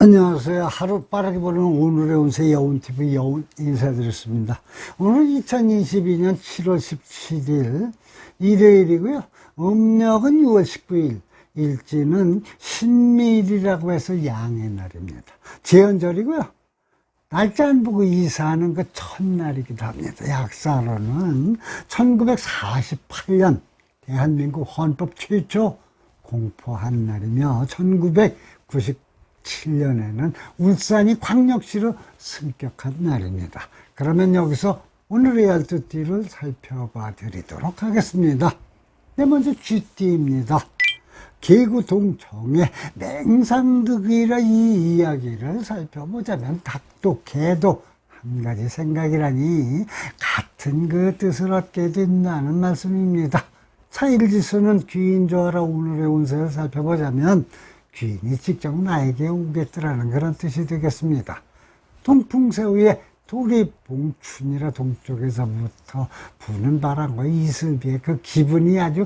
안녕하세요. 하루 빠르게 보는 오늘의 운세 여운TV 여운 인사드렸습니다. 오늘 2022년 7월 17일 일요일이고요. 음력은 6월 19일, 일지는 신미일이라고 해서 양의 날입니다. 제헌절이고요. 날짜 안 보고 이사하는 그 첫날이기도 합니다. 약사로는 1948년 대한민국 헌법 최초 공포한 날이며 1997년에는 울산이 광역시로 승격한 날입니다. 그러면 여기서 오늘의 열두띠를 살펴봐 드리도록 하겠습니다. 네, 먼저 쥐띠입니다. 개구동정의 맹상득이라 이 이야기를 살펴보자면 닭도 개도 한 가지 생각이라니 같은 그 뜻을 얻게 된다는 말씀입니다. 차일지수는 귀인 조하라 오늘의 운세를 살펴보자면 귀인이 직접 나에게 오겠더라는 그런 뜻이 되겠습니다. 동풍새우의 도리봉춘이라 동쪽에서부터 부는 바람과 이슬비의 그 기분이 아주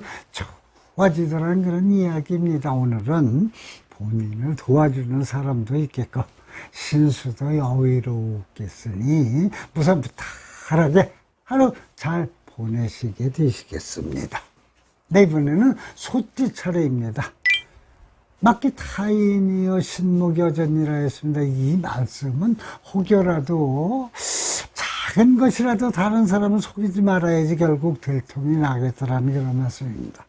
좋아지더라는 그런 이야기입니다. 오늘은 본인을 도와주는 사람도 있겠고 신수도 여유롭겠으니 무사 무탈하게 하루 잘 보내시게 되시겠습니다. 네, 이번에는 소띠 차례입니다. 막기 타인이여 신목여전이라 했습니다. 이 말씀은 혹여라도 작은 것이라도 다른 사람을 속이지 말아야지 결국 들통이 나겠더라는 그런 말씀입니다.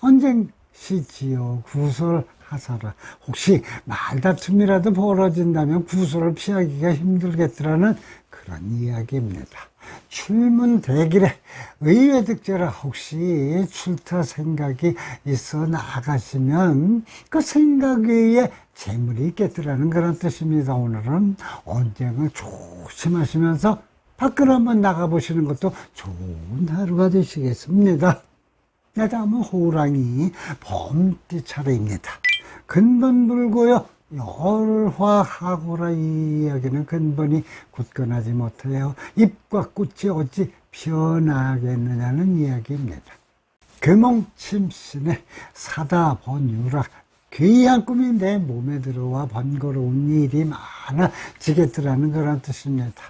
언쟁 시 지어 구설하사라. 혹시 말다툼이라도 벌어진다면 구설을 피하기가 힘들겠더라는 그런 이야기입니다. 출문 대길에 의외 득제라 혹시 출타 생각이 있어 나가시면 그 생각 외에 재물이 있겠더라는 그런 뜻입니다. 오늘은 언쟁을 조심하시면서 밖으로 한번 나가보시는 것도 좋은 하루가 되시겠습니다. 네, 다음은 호랑이 범띠 차례입니다. 근본 불고요. 열화하고라 이 이야기는 근본이 굳건하지 못해요. 잎과 꽃이 어찌 피어나겠느냐는 이야기입니다. 금홍침신의 사다 번유라 귀한 꿈이 내 몸에 들어와 번거로운 일이 많아지겠더라는 그런 뜻입니다.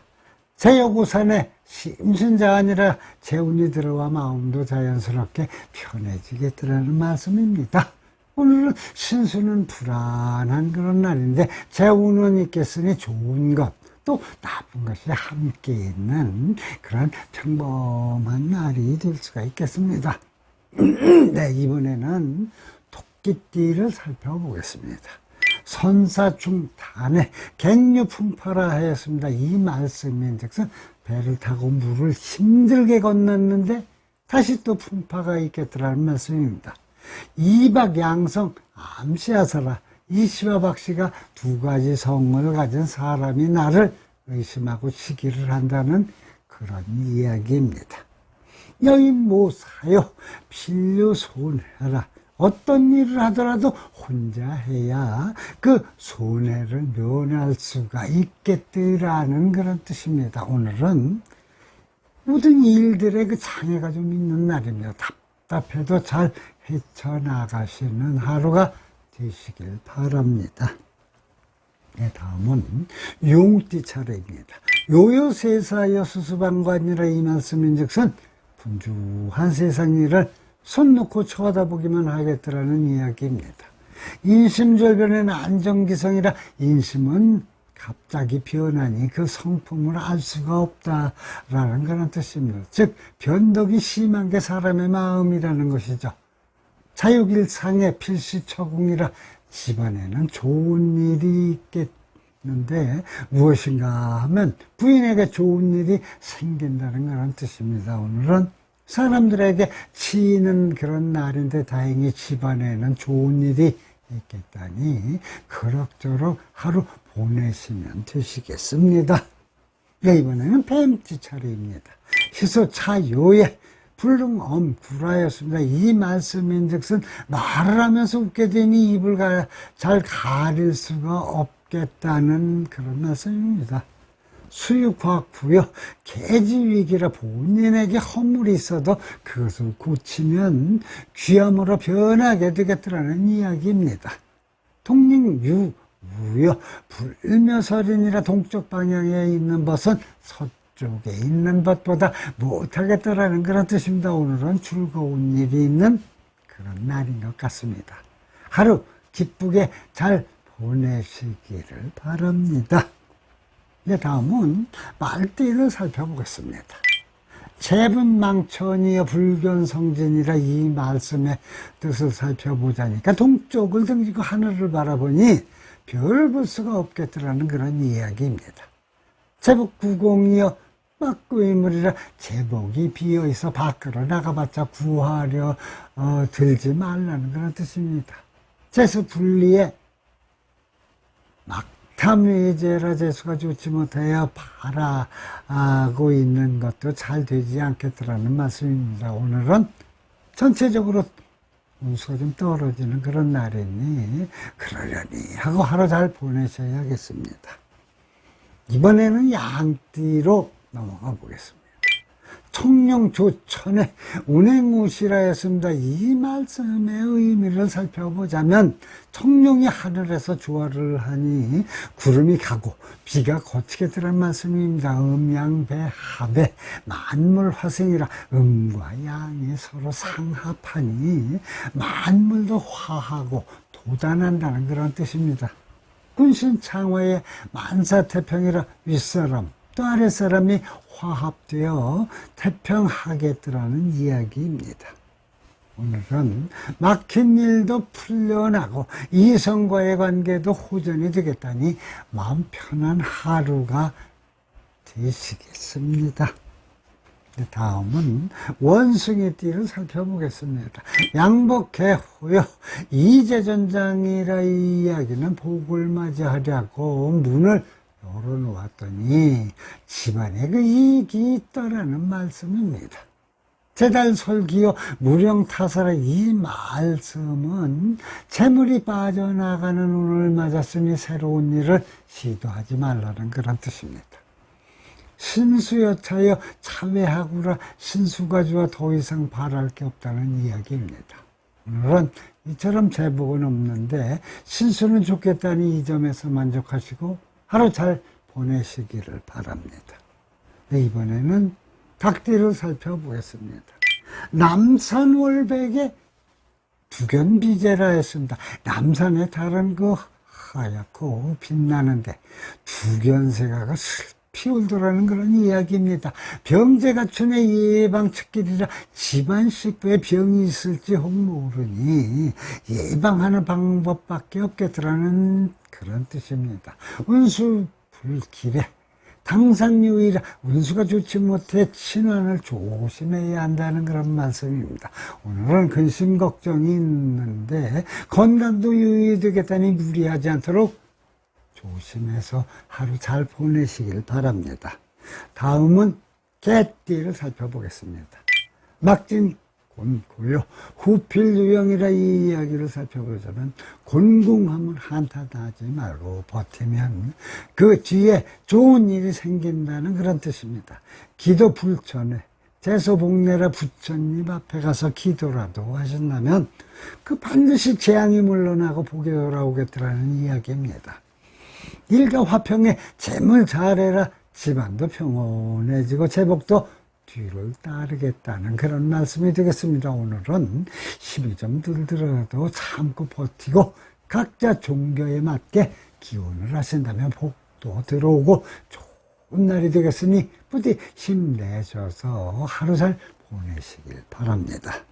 제여고산에 심신자 아니라 재운이 들어와 마음도 자연스럽게 편해지겠더라는 말씀입니다. 오늘은 신수는 불안한 그런 날인데 재운은 있겠으니 좋은 것, 또 나쁜 것이 함께 있는 그런 평범한 날이 될 수가 있겠습니다. 네, 이번에는 토끼띠를 살펴보겠습니다. 선사중단에 갱류 품파라 하였습니다. 이 말씀인즉슨 배를 타고 물을 힘들게 건넜는데 다시 또 풍파가 있겠더라는 말씀입니다. 이박 양성 암시하사라 이시와 박씨가 두 가지 성을 가진 사람이 나를 의심하고 시기를 한다는 그런 이야기입니다. 여인 모사요 필요 손해라 어떤 일을 하더라도 혼자 해야 그 손해를 면할 수가 있겠더라는 그런 뜻입니다. 오늘은 모든 일들의 그 장애가 좀 있는 날입니다. 답답해도 잘 헤쳐나가시는 하루가 되시길 바랍니다. 네, 다음은 용띠 차례입니다. 요요세사여 수수방관이라 이 말씀인 즉슨 분주한 세상 일을 손 놓고 쳐다보기만 하겠더라는 이야기입니다. 인심절변에는 안정기성이라 인심은 갑자기 변하니 그 성품을 알 수가 없다라는 그런 뜻입니다. 즉 변덕이 심한 게 사람의 마음이라는 것이죠. 자육일상의 필시처공이라 집안에는 좋은 일이 있겠는데 무엇인가 하면 부인에게 좋은 일이 생긴다는 그런 뜻입니다. 오늘은 사람들에게 치이는 그런 날인데 다행히 집안에는 좋은 일이 있겠다니 그럭저럭 하루 보내시면 되시겠습니다. 네, 이번에는 뱀띠 차례입니다. 희소차요에 불능엄 구라였습니다. 이 말씀인 즉슨 말을 하면서 웃게 되니 입을 가, 잘 가릴 수가 없겠다는 그런 말씀입니다. 수육화학 부여 개지 위기라 본인에게 허물이 있어도 그것을 고치면 귀함으로 변하게 되겠더라는 이야기입니다. 통링유 하고요. 불묘설이니라 동쪽 방향에 있는 벗은 서쪽에 있는 벗보다 못하겠다라는 그런 뜻입니다. 오늘은 즐거운 일이 있는 그런 날인 것 같습니다. 하루 기쁘게 잘 보내시기를 바랍니다. 네, 다음은 말띠를 살펴보겠습니다. 재분망천이여 불견성진이라 이 말씀의 뜻을 살펴보자니까 동쪽을 등지고 하늘을 바라보니 별 볼 수가 없겠더라는 그런 이야기입니다. 제복 구공이여 막구이물이라 제복이 비어있어 밖으로 나가봤자 구하려 어, 들지 말라는 그런 뜻입니다. 재수 분리에 막 탐위제라 재수가 좋지 못하여 바라고 있는 것도 잘 되지 않겠더라는 말씀입니다. 오늘은 전체적으로 운수가 좀 떨어지는 그런 날이니 그러려니 하고 하루 잘 보내셔야겠습니다. 이번에는 양띠로 넘어가 보겠습니다. 청룡 조천의 운행우시라 했습니다. 이 말씀의 의미를 살펴보자면 청룡이 하늘에서 조화를 하니 구름이 가고 비가 거치겠다는 말씀입니다. 음양배 합의 만물 화생이라 음과 양이 서로 상합하니 만물도 화하고 도단한다는 그런 뜻입니다. 군신 창화의 만사태평이라 윗사람 또 아랫사람이 화합되어 태평하겠더라는 이야기입니다. 오늘은 막힌 일도 풀려나고 이성과의 관계도 호전이 되겠다니 마음 편한 하루가 되시겠습니다. 네, 다음은 원숭이 띠를 살펴보겠습니다. 양복개호요. 이재전장이라 이 이야기는 복을 맞이하려고 문을 열어놓았더니 집안에 그 이익이 있다라는 말씀입니다. 제달 설기요 무령타설의 이 말씀은 재물이 빠져나가는 운을 맞았으니 새로운 일을 시도하지 말라는 그런 뜻입니다. 신수여차여 차회하구라 신수가주와 더 이상 바랄 게 없다는 이야기입니다. 오늘은 이처럼 제복은 없는데 신수는 좋겠다니 이 점에서 만족하시고 하루 잘 보내시기를 바랍니다. 네, 이번에는 닭띠를 살펴보겠습니다. 남산월백의 두견비제라 했습니다. 남산에 다른 그 하얗고 빛나는데 두견새가 슬피 울더라는 그런 이야기입니다. 병제가춘의 예방 측길이라 집안 식구에 병이 있을지 혹 모르니 예방하는 방법밖에 없겠더라는 그런 뜻입니다. 운수 불길에 당상유이라 운수가 좋지 못해 친환을 조심해야 한다는 그런 말씀입니다. 오늘은 근심 걱정이 있는데 건강도 유의되겠다니 무리하지 않도록 조심해서 하루 잘 보내시길 바랍니다. 다음은 개띠를 살펴보겠습니다. 막진 곤고요. 후필 유형이라 이 이야기를 살펴보자면 곤궁하면 한탄하지 말고 버티면 그 뒤에 좋은 일이 생긴다는 그런 뜻입니다. 기도 불천에 재소복내라 부처님 앞에 가서 기도라도 하신다면 그 반드시 재앙이 물러나고 복이 돌아오겠더라는 이야기입니다. 일가 화평에 재물 잘해라 집안도 평온해지고 제복도 뒤를 따르겠다는 그런 말씀이 되겠습니다. 오늘은 힘이 좀 들더라도 참고 버티고 각자 종교에 맞게 기원을 하신다면 복도 들어오고 좋은 날이 되겠으니 부디 힘내셔서 하루 잘 보내시길 바랍니다.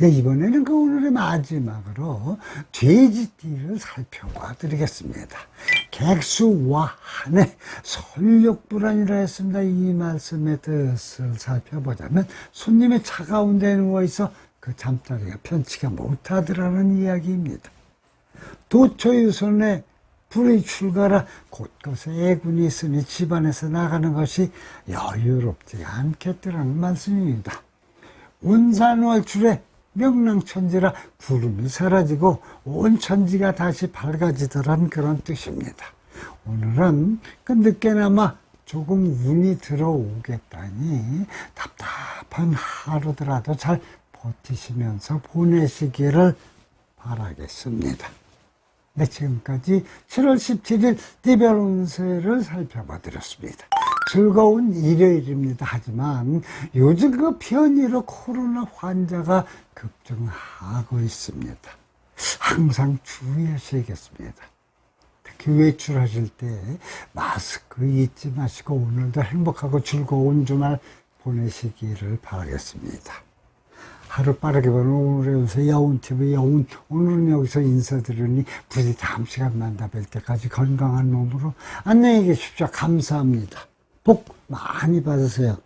네, 이번에는 그 오늘의 마지막으로 돼지띠를 살펴봐 드리겠습니다. 객수와 한해 설욕불안이라 했습니다. 이 말씀의 뜻을 살펴보자면 손님의 차가운 데 누워있어 그 잠자리가 편치가 못하더라는 이야기입니다. 도처유손에 불의 출가라 곳곳에 애군이 있으니 집안에서 나가는 것이 여유롭지 않겠더라는 말씀입니다. 운산월출에 명랑천지라 구름이 사라지고 온 천지가 다시 밝아지더란 그런 뜻입니다. 오늘은 그 늦게나마 조금 운이 들어오겠다니 답답한 하루더라도 잘 버티시면서 보내시기를 바라겠습니다. 네, 지금까지 7월 17일 띠별 운세를 살펴봐 드렸습니다. 즐거운 일요일입니다. 하지만 요즘 그 변이로 코로나 환자가 급증하고 있습니다. 항상 주의하셔야겠습니다. 특히 외출하실 때 마스크 잊지 마시고 오늘도 행복하고 즐거운 주말 보내시기를 바라겠습니다. 하루 빠르게 보는 오늘의 운세 여운TV 여운 오늘은 여기서 인사드리니 부디 다음 시간 만나 뵐 때까지 건강한 몸으로 안녕히 계십시오. 감사합니다. 복 많이 받으세요.